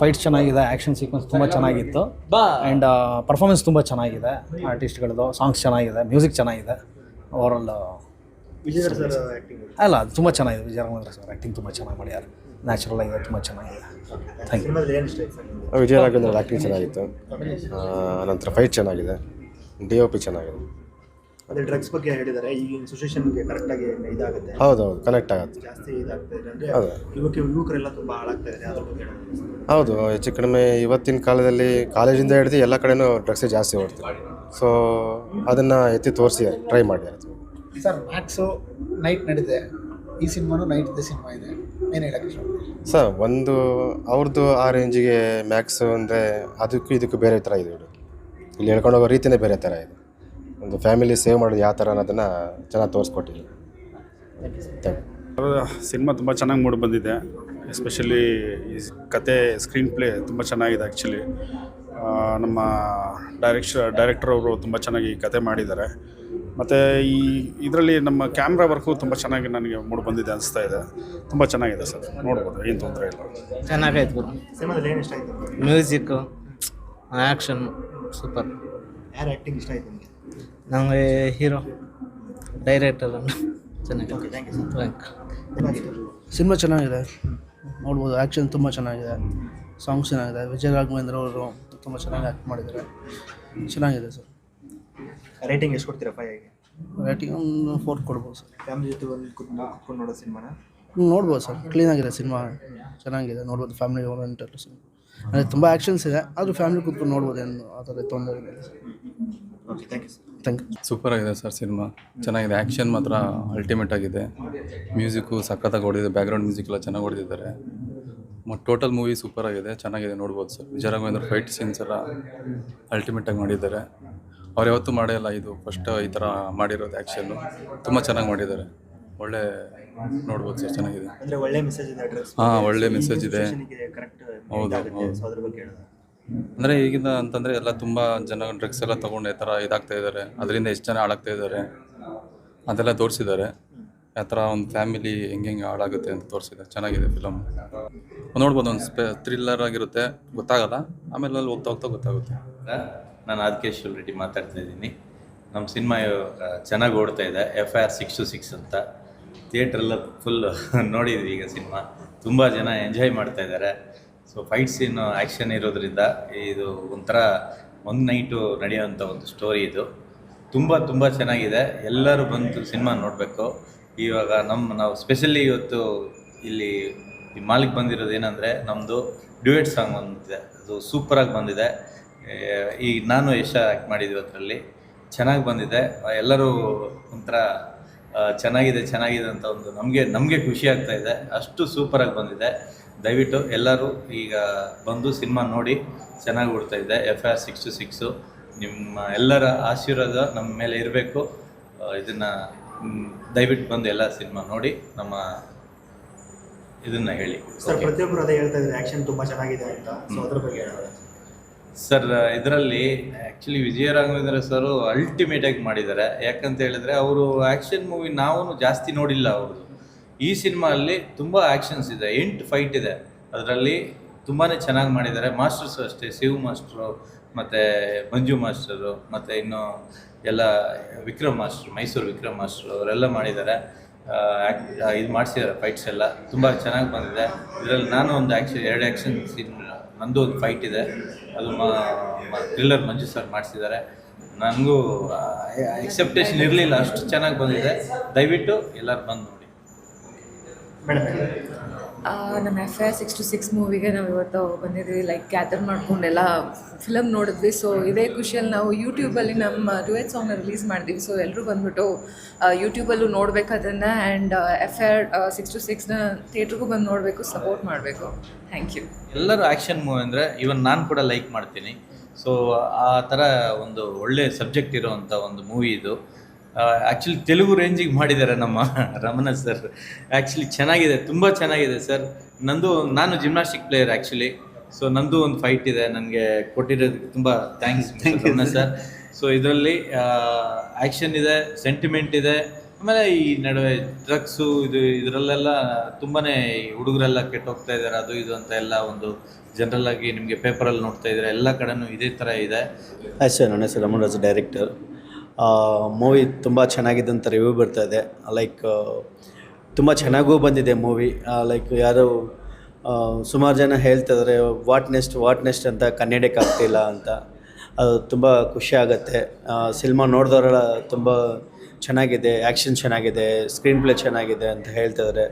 Fights ಚೆನ್ನಾಗಿದೆ action sequence ತುಂಬ ಚೆನ್ನಾಗಿತ್ತು. ಆ್ಯಂಡ್ ಪರ್ಫಾರ್ಮೆನ್ಸ್ ತುಂಬ ಚೆನ್ನಾಗಿದೆ ಆರ್ಟಿಸ್ಟ್ಗಳದ್ದು ಸಾಂಗ್ಸ್ ಚೆನ್ನಾಗಿದೆ ಮ್ಯೂಸಿಕ್ ಚೆನ್ನಾಗಿದೆ. ಓವರಾಲ್ ಅಲ್ಲ ಅದು ತುಂಬ ಚೆನ್ನಾಗಿದೆ ವಿಜಯ ರಾಘವೇಂದ್ರ ಸರ್ ಆ್ಯಕ್ಟಿಂಗ್ ತುಂಬ ಚೆನ್ನಾಗಿ ಮಾಡ್ಯಾರ. ನ್ಯಾಚುರಲ್ ಆಗಿದೆ ತುಂಬ ಚೆನ್ನಾಗಿದೆ. Thank you Vijay Raghavendra acting ಚೆನ್ನಾಗಿತ್ತು. ನಂತರ ಫೈಟ್ ಚೆನ್ನಾಗಿದೆ ಡಿ ಒ ಪಿ ಚೆನ್ನಾಗಿದೆ. ಅದೇ ಡ್ರಗ್ಸ್ ಬಗ್ಗೆ ಹೇಳಿದ್ದಾರೆ ಈಗಿನ ಸಿಚುವೇಶನ್ಗೆ ಕರೆಕ್ಟಾಗಿ ಇದಾಗುತ್ತೆ. ಹೌದೌದು ಕನೆಕ್ಟ್ ಆಗುತ್ತೆ. ಜಾಸ್ತಿ ಇದಾಗ್ತಾ ಇದೆ ಅಂದರೆ ಹೌದು. ಯುವಕ ಯುವಕರೆಲ್ಲ ತುಂಬ ಹಾಳಾಗ್ತಾ ಇದೆ ಅದ್ರ ಬಗ್ಗೆ ಹೇಳೋದು. ಹೌದು ಹೆಚ್ಚು ಕಡಿಮೆ ಇವತ್ತಿನ ಕಾಲದಲ್ಲಿ ಕಾಲೇಜಿಂದ ಹಿಡಿದು ಎಲ್ಲ ಕಡೆನೂ ಡ್ರಗ್ಸೇ ಜಾಸ್ತಿ ಓಡ್ತಾರೆ ಸೊ ಅದನ್ನು ಎತ್ತಿ ತೋರಿಸಿ ಟ್ರೈ ಮಾಡಿ ಸರ್ ಮ್ಯಾಕ್ಸು ನೈಟ್ ನಡೀತೆ ಈ ಸಿನಿಮಾನು ನೈಟ್ ಇದೆ ಸಿನಿಮಾ ಇದೆ. ಏನು ಹೇಳಕ್ಕೆ ಸರ್ ಒಂದು ಅವ್ರದ್ದು ಆ ರೇಂಜಿಗೆ ಮ್ಯಾಕ್ಸ್ ಅಂದರೆ ಅದಕ್ಕೂ ಇದಕ್ಕೂ ಬೇರೆ ಥರ ಇದೆ. ಇದು ಇಲ್ಲಿ ಹೇಳ್ಕೊಂಡು ಹೋಗೋ ರೀತಿನೇ ಬೇರೆ ಥರ ಇದೆ. ಒಂದು ಫ್ಯಾಮಿಲಿ ಸೇವ್ ಮಾಡೋದು ಯಾವ ಥರ ಅನ್ನೋದನ್ನು ಚೆನ್ನಾಗಿ ತೋರಿಸ್ಕೊಟ್ಟಿಲ್ಲ ಥ್ಯಾಂಕ್ ಯು ಸಿನಿಮಾ ತುಂಬ ಚೆನ್ನಾಗಿ ಮೂಡಿ ಬಂದಿದೆ. ಎಸ್ಪೆಷಲಿ ಈ ಕತೆ ಸ್ಕ್ರೀನ್ ಪ್ಲೇ ತುಂಬ ಚೆನ್ನಾಗಿದೆ ಆ್ಯಕ್ಚುಲಿ ನಮ್ಮ ಡೈರೆಕ್ಷ ಡೈರೆಕ್ಟರ್ ಅವರು ತುಂಬ ಚೆನ್ನಾಗಿ ಕತೆ ಮಾಡಿದ್ದಾರೆ. ಮತ್ತು ಈ ಇದರಲ್ಲಿ ನಮ್ಮ ಕ್ಯಾಮ್ರಾ ವರ್ಕು ತುಂಬ ಚೆನ್ನಾಗಿ ನನಗೆ ಮೂಡಿ ಬಂದಿದೆ ಅನಿಸ್ತಾ ಇದೆ. ತುಂಬ ಚೆನ್ನಾಗಿದೆ ಸರ್. ನೋಡ್ಬೋದು ಏನು ತೊಂದರೆ ಇಲ್ಲ. ಚೆನ್ನಾಗೈತೆ ಗುರು. ಸಿನಿಮಾದಲ್ಲಿ ಏನು ಇಷ್ಟ ಆಯಿತು? ಮ್ಯೂಸಿಕ್ಕು ಆ್ಯಕ್ಷನ್ ಸೂಪರ್ ಯಾರು ಆ್ಯಕ್ಟಿಂಗ್ ಇಷ್ಟ ಆಯಿತು ನಿಮಗೆ? ನನಗೆ ಹೀರೋ ಡೈರೆಕ್ಟರ್ ಚೆನ್ನಾಗಿದೆ. ಥ್ಯಾಂಕ್ ಯು ಸರ್ ಥ್ಯಾಂಕ್ ಏನಾಗಿತ್ತು ಸಿನಿಮಾ ಚೆನ್ನಾಗಿದೆ. ನೋಡ್ಬೋದು ಆ್ಯಕ್ಷನ್ ತುಂಬ ಚೆನ್ನಾಗಿದೆ. ಸಾಂಗ್ಸ್ ಚೆನ್ನಾಗಿದೆ. ವಿಜಯ್ ರಾಘವೇಂದ್ರ ಅವರು ತುಂಬ ಚೆನ್ನಾಗಿ ಆ್ಯಕ್ಟ್ ಮಾಡಿದ್ದಾರೆ. ಚೆನ್ನಾಗಿದೆ ಸರ್. ರೇಟಿಂಗ್ ಎಷ್ಟು ಕೊಡ್ತೀರಾ ಫೈಗೆ ರೇಟಿಂಗ್ ಒಂದು ಫೋರ್ ಕೊಡ್ಬೋದು ಸರ್. ಫ್ಯಾಮಿಲಿ ಜೊತೆ ಒಂದು ಕುತ್ಕೊಂಡು ಕುತ್ಕೊಂಡು ನೋಡೋ ಸಿನಿಮಾನ? ನೋಡ್ಬೋದು ಸರ್. ಕ್ಲೀನಾಗಿದೆ ಸಿನಿಮಾ. ಚೆನ್ನಾಗಿದೆ. ನೋಡ್ಬೋದು ಫ್ಯಾಮಿಲಿ ಓರಿಯೆಂಟೆಡ್ ಸಿನಿಮಾ. ಅಂದರೆ ತುಂಬ ಆ್ಯಕ್ಷನ್ಸ್ ಇದೆ. ಆದರೂ ಫ್ಯಾಮಿಲಿ ಕೂತ್ಕೊಂಡು ನೋಡ್ಬೋದು ಏನು ಆ ಥರ ತೊಂದರೆ ಇಲ್ಲ ಸರ್. ಥ್ಯಾಂಕ್ ಯು ಸೂಪರ್ ಆಗಿದೆ ಸರ್ ಸಿನಿಮಾ. ಚೆನ್ನಾಗಿದೆ. ಆ್ಯಕ್ಷನ್ ಮಾತ್ರ ಅಲ್ಟಿಮೇಟ್ ಆಗಿದೆ. ಮ್ಯೂಸಿಕ್ಕು ಸಖತ್ತಾಗಿ ಹೊಡೆದಿದೆ. ಬ್ಯಾಕ್ಗ್ರೌಂಡ್ ಮ್ಯೂಸಿಕ್ ಎಲ್ಲ ಚೆನ್ನಾಗಿ ಹೊಡೆದಿದ್ದಾರೆ. ಮತ್ತು ಟೋಟಲ್ ಮೂವಿ ಸೂಪರ್ ಆಗಿದೆ ಚೆನ್ನಾಗಿದೆ ನೋಡ್ಬೋದು sir. Vijay Raghavendra fight scenes ಎಲ್ಲ ಅಲ್ಟಿಮೇಟಾಗಿ ಮಾಡಿದ್ದಾರೆ. ಅವ್ರು ಯಾವತ್ತೂ ಮಾಡೇ ಇಲ್ಲ ಇದು. ಫಸ್ಟ್ ಈ ಥರ ಮಾಡಿರೋದು ಆ್ಯಕ್ಷನ್ನು ತುಂಬ ಚೆನ್ನಾಗಿ ಮಾಡಿದ್ದಾರೆ. ಒಳ್ಳೆ ನೋಡ್ಬೋದು ಸರ್. ಚೆನ್ನಾಗಿದೆ. ಅಂದರೆ ಒಳ್ಳೆ ಮೆಸೇಜ್ ಇದೆ. ಡ್ರಗ್ಸ್ ಹಾಂ ಒಳ್ಳೆ ಮೆಸೇಜ್ ಇದೆ. ಕರೆಕ್ಟ್ ಹೌದು, ಹೌದು. ಅದ್ರ ಈಗಿನ ಅಂತಂದರೆ ಎಲ್ಲ ತುಂಬ ಜನ ಡ್ರಗ್ಸ್ ಎಲ್ಲ ತೊಗೊಂಡು ಈ ಥರ ಇದಾಗ್ತಾ ಇದ್ದಾರೆ ಅದರಿಂದ ಎಷ್ಟು ಜನ ಹಾಳಾಗ್ತಾ ಇದ್ದಾರೆ ಅದೆಲ್ಲ ತೋರಿಸಿದ್ದಾರೆ. ಆ ಥರ ಒಂದು ಫ್ಯಾಮಿಲಿ ಹೆಂಗೆ ಹೆಂಗೆ ಹಾಳಾಗುತ್ತೆ ಅಂತ ತೋರಿಸಿದೆ ಚೆನ್ನಾಗಿದೆ ಫಿಲಮ್ ನೋಡ್ಬೋದು ಒಂದು ಸ್ಪೆ ಥ್ರಿಲ್ಲರ್ ಆಗಿರುತ್ತೆ. ಗೊತ್ತಾಗಲ್ಲ? ಆಮೇಲೆ ಅಲ್ಲಿ ಹೋಗ್ತಾ ಹೋಗ್ತಾ ಗೊತ್ತಾಗುತ್ತೆ. ನಾನು ಆದಿಕೇಶ್ವರ ರೆಡ್ಡಿ ಮಾತಾಡ್ತಾ ಇದ್ದೀನಿ. ನಮ್ಮ ಸಿನಿಮಾ ಚೆನ್ನಾಗಿ ಓಡ್ತಾ ಇದೆ. F I R six two six ಅಂತ ಥಿಯೇಟ್ರೆಲ್ಲ ಫುಲ್ ನೋಡಿದ್ವಿ ಈಗ ಸಿನಿಮಾ ತುಂಬ ಜನ ಎಂಜಾಯ್ ಮಾಡ್ತಾ ಇದ್ದಾರೆ. ಸೊ ಫೈಟ್ ಸೀನ್ ಆ್ಯಕ್ಷನ್ ಇರೋದ್ರಿಂದ ಇದು ಒಂಥರ ಒಂದು ನೈಟು ನಡೆಯುವಂಥ ಒಂದು ಸ್ಟೋರಿ ಇದು. ತುಂಬ ತುಂಬ ಚೆನ್ನಾಗಿದೆ. ಎಲ್ಲರೂ ಬಂದು ಸಿನಿಮಾ ನೋಡಬೇಕು. ಇವಾಗ ನಮ್ಮ ನಾವು ಸ್ಪೆಷಲಿ ಇವತ್ತು ಇಲ್ಲಿ ಈ ಮಾಲಿಕ್ ಬಂದಿರೋದು ಏನಂದರೆ ನಮ್ಮದು ಡ್ಯೂಯೆಟ್ ಸಾಂಗ್ ಬಂದಿದೆ. ಅದು ಸೂಪರಾಗಿ ಬಂದಿದೆ. ಈ ನಾನು ಯಶ ಆ್ಯಕ್ಟ್ ಮಾಡಿದ್ವಿ ಅದರಲ್ಲಿ. ಚೆನ್ನಾಗಿ ಬಂದಿದೆ. ಎಲ್ಲರೂ ಒಂಥರ ಚೆನ್ನಾಗಿದೆ ಚೆನ್ನಾಗಿದೆ ಅಂತ ಒಂದು ನಮಗೆ ನಮಗೆ ಖುಷಿ ಆಗ್ತಾ ಇದೆ. ಅಷ್ಟು ಸೂಪರಾಗಿ ಬಂದಿದೆ. ದಯವಿಟ್ಟು ಎಲ್ಲರೂ ಈಗ ಬಂದು ಸಿನಿಮಾ ನೋಡಿ ಚೆನ್ನಾಗಿ ಓಡ್ತಾ ಇದೆ. F R six two six ನಿಮ್ಮ ಎಲ್ಲರ ಆಶೀರ್ವಾದ ನಮ್ಮ ಮೇಲೆ ಇರಬೇಕು. ಇದನ್ನು ದಯವಿಟ್ಟು ಬಂದು ಎಲ್ಲ ಸಿನಿಮಾ ನೋಡಿ ನಮ್ಮ ಇದನ್ನ ಹೇಳಿ. ಸರ್. ಪ್ರತಿಯೊಬ್ಬರು ಅದೇ ಹೇಳ್ತಾ ಇದ್ದಾರೆ ಆ್ಯಕ್ಷನ್ ತುಂಬ ಚೆನ್ನಾಗಿದೆ ಅಂತ. ಸೊ ಅದ್ರ ಬಗ್ಗೆ ಸರ್ ಇದರಲ್ಲಿ actually Vijay Raghavendra sir ultimate ಆಗಿ ಮಾಡಿದ್ದಾರೆ. ಯಾಕಂತ ಹೇಳಿದ್ರೆ ಅವರು ಆ್ಯಕ್ಷನ್ ಮೂವಿ ನಾವು ಜಾಸ್ತಿ ನೋಡಿಲ್ಲ ಅವ್ರದ್ದು. ಈ ಸಿನಿಮಾ ಅಲ್ಲಿ ತುಂಬ ಆ್ಯಕ್ಷನ್ಸ್ ಇದೆ, ಎಂಟು ಫೈಟ್ ಇದೆ. ಅದರಲ್ಲಿ ತುಂಬಾ ಚೆನ್ನಾಗಿ ಮಾಡಿದ್ದಾರೆ. ಮಾಸ್ಟರ್ಸ್ ಅಷ್ಟೇ ಶಿವ್ ಮಾಸ್ಟ್ರು ಮತ್ತು ಮಂಜು ಮಾಸ್ಟರು ಮತ್ತು ಇನ್ನು ಎಲ್ಲ ವಿಕ್ರಮ್ ಮಾಸ್ಟ್ರು ಮೈಸೂರು ವಿಕ್ರಮ್ ಮಾಸ್ಟ್ರು ಅವರೆಲ್ಲ ಮಾಡಿದ್ದಾರೆ. ಇದು ಮಾಡಿಸಿದ್ದಾರೆ ಫೈಟ್ಸ್ ಎಲ್ಲ. ತುಂಬ ಚೆನ್ನಾಗಿ ಬಂದಿದೆ. ಇದರಲ್ಲಿ ನಾನು ಒಂದು ಆ್ಯಕ್ಷನ್ ಎರಡು ಆ್ಯಕ್ಷನ್ ಸೀನ್ ನಂದು ಒಂದು ಫೈಟ್ ಇದೆ. ಅದು ಥ್ರಿಲ್ಲರ್ ಮಂಜು ಸರ್ ಮಾಡಿಸಿದ್ದಾರೆ. ನನಗೂ ಎಕ್ಸೆಪ್ಟೇಷನ್ ಇರಲಿಲ್ಲ. ಅಷ್ಟು ಚೆನ್ನಾಗಿ ಬಂದಿದೆ. ದಯವಿಟ್ಟು ಎಲ್ಲರೂ ಬಂದು ನಮ್ಮ F I six to six ಮೂವಿಗೆ ನಾವು ಇವತ್ತು ಬಂದಿದ್ದೀವಿ. ಲೈಕ್ ಗ್ಯಾದರ್ ಮಾಡ್ಕೊಂಡೆಲ್ಲ ಫಿಲಮ್ ನೋಡಿದ್ವಿ. ಸೊ ಇದೇ ಖುಷಿಯಲ್ಲಿ ನಾವು ಯೂಟ್ಯೂಬಲ್ಲಿ ನಮ್ಮ ಡ್ಯೂಯೆಟ್ ಸಾಂಗ್ನ ರಿಲೀಸ್ ಮಾಡಿದ್ವಿ. ಸೊ ಎಲ್ಲರೂ ಬಂದ್ಬಿಟ್ಟು ಯೂಟ್ಯೂಬಲ್ಲೂ ನೋಡಬೇಕು ಅದನ್ನು and F I R six two ಸಿಕ್ಸ್ನ ಥಿಯೇಟ್ರಿಗೂ ಬಂದು ನೋಡಬೇಕು ಸಪೋರ್ಟ್ ಮಾಡಬೇಕು. ಥ್ಯಾಂಕ್ ಯು ಎಲ್ಲರೂ ಆ್ಯಕ್ಷನ್ ಮೂವಿ ಅಂದರೆ ಇವನ್ ನಾನು ಕೂಡ ಲೈಕ್ ಮಾಡ್ತೀನಿ. ಸೊ ಆ ಥರ ಒಂದು ಒಳ್ಳೆ ಸಬ್ಜೆಕ್ಟ್ ಇರೋವಂಥ ಒಂದು ಮೂವಿ ಇದು. ಆ್ಯಕ್ಚುಲಿ ತೆಲುಗು ರೇಂಜಿಗೆ ಮಾಡಿದ್ದಾರೆ ನಮ್ಮ ರಮಣ ಸರ್ ಆ್ಯಕ್ಚುಲಿ ಚೆನ್ನಾಗಿದೆ ತುಂಬ ಚೆನ್ನಾಗಿದೆ ಸರ್ ನಂದು ನಾನು ಜಿಮ್ನಾಸ್ಟಿಕ್ ಪ್ಲೇಯರ್ ಆ್ಯಕ್ಚುಲಿ ಸೊ ನಂದು ಒಂದು ಫೈಟ್ ಇದೆ ನನಗೆ ಕೊಟ್ಟಿರೋದಕ್ಕೆ ತುಂಬ ಥ್ಯಾಂಕ್ಸ್ ರಮಣ ಸರ್ ಸೊ ಇದರಲ್ಲಿ ಆ್ಯಕ್ಷನ್ ಇದೆ ಸೆಂಟಿಮೆಂಟ್ ಇದೆ. ಆಮೇಲೆ ಈ ನಡುವೆ ಡ್ರಗ್ಸು ಇದು ಇದರಲ್ಲೆಲ್ಲ ತುಂಬಾ ಹುಡುಗರೆಲ್ಲ ಕೆಟ್ಟೋಗ್ತಾ ಇದ್ದಾರೆ ಅದು ಇದು ಅಂತ ಎಲ್ಲ ಒಂದು ಜನರಲ್ ಆಗಿ ನಿಮಗೆ ಪೇಪರಲ್ಲಿ ನೋಡ್ತಾ ಇದ್ದಾರೆ ಎಲ್ಲ ಕಡೆನೂ ಇದೇ ಥರ ಇದೆ. ಆಯ್ತು ಸರ್ ನನ್ನ ಹೆಸರು ರಮಣರಾಜ್ ಡೈರೆಕ್ಟರ್ ಮೂವಿ ತುಂಬ ಚೆನ್ನಾಗಿದೆ ಅಂತ ರಿವ್ಯೂ ಬರ್ತಾ ಇದೆ. ಲೈಕ್ ತುಂಬ ಚೆನ್ನಾಗೂ ಬಂದಿದೆ ಮೂವಿ ಲೈಕ್ ಯಾರು ಸುಮಾರು ಜನ ಹೇಳ್ತಿದ್ದಾರೆ ವಾಟ್ ನೆಸ್ಟ್ ವಾಟ್ ನೆಸ್ಟ್ ಅಂತ ಕನ್ನಡಕ್ಕೆ ಆಗ್ತಿಲ್ಲ ಅಂತ. ಅದು ತುಂಬ ಖುಷಿ ಆಗುತ್ತೆ. ಸಿನಿಮಾ ನೋಡಿದವರೆಲ್ಲ ತುಂಬ ಚೆನ್ನಾಗಿದೆ ಆ್ಯಕ್ಷನ್ ಚೆನ್ನಾಗಿದೆ ಸ್ಕ್ರೀನ್ ಪ್ಲೇ ಚೆನ್ನಾಗಿದೆ ಅಂತ ಹೇಳ್ತಿದ್ದಾರೆ